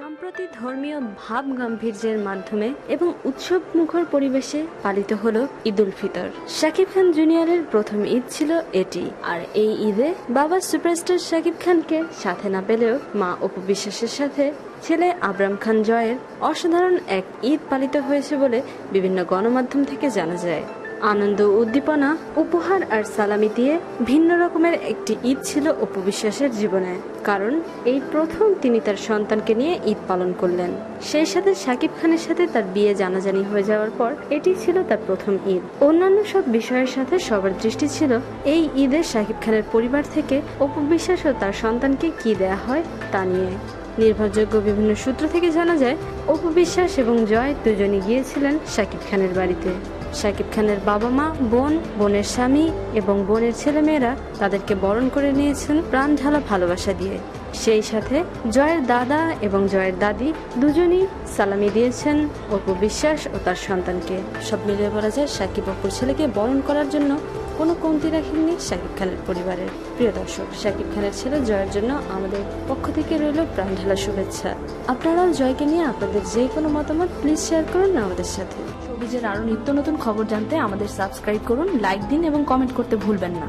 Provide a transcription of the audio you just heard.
সম্প্রতি ধর্মীয় ভাব গাম্ভীর্যের মাধ্যমে এবং উৎসব মুখর পরিবেশে পালিত হল ঈদ উল ফিতর। শাকিব খান জুনিয়রের প্রথম ঈদ ছিল এটি। আর এই ঈদে বাবা সুপারস্টার শাকিব খানকে সাথে না পেলেও মা অপু বিশ্বাসের সাথে ছেলে আবরাম খান জয়ের অসাধারণ এক ঈদ পালিত হয়েছে বলে বিভিন্ন গণমাধ্যম থেকে জানা যায়। আনন্দ, উদ্দীপনা, উপহার আর সালামি দিয়ে ভিন্ন রকমের একটি ঈদ ছিল অপু বিশ্বাসের জীবনে। কারণ এই প্রথম তিনি তার সন্তানকে নিয়ে ঈদ পালন করলেন। সেই সাথে শাকিব খানের সাথে তার বিয়ে জানাজানি হয়ে যাওয়ার পর এটি ছিল তার প্রথম ঈদ। অন্যান্য সব বিষয়ের সাথে সবার দৃষ্টি ছিল এই ঈদে শাকিব খানের পরিবার থেকে অপু বিশ্বাস ও তার সন্তানকে কি দেয়া হয় তা নিয়ে। নির্ভরযোগ্য বিভিন্ন সূত্র থেকে জানা যায় অপু বিশ্বাস এবং জয় দুজনই গিয়েছিলেন শাকিব খানের বাড়িতে। শাকিব খানের বাবা মা, বোন, বোনের স্বামী এবং বোনের ছেলেমেয়েরা তাদেরকে বরণ করে নিয়েছেন প্রাণ ঢালা ভালোবাসা দিয়ে। সেই সাথে জয়ের দাদা এবং জয়ের দাদি দুজনই সালামি দিয়েছেন অপু বিশ্বাস ও তার সন্তানকে। সব মিলিয়ে বলা যায় সাকিব অপুর ছেলেকে বরণ করার জন্য কোনো কমতি রাখেননি শাকিব খানের পরিবারের। প্রিয় দর্শক, শাকিব খানের ছেলে জয়ের জন্য আমাদের পক্ষ থেকে রইল প্রাণ ঢালা শুভেচ্ছা। আপনারাও জয়কে নিয়ে আপনাদের যে কোনো মতামত প্লিজ শেয়ার করুন আমাদের সাথে। সবিজের আরও নিত্য নতুন খবর জানতে আমাদের সাবস্ক্রাইব করুন লাইক দিন এবং কমেন্ট করতে ভুলবেন না।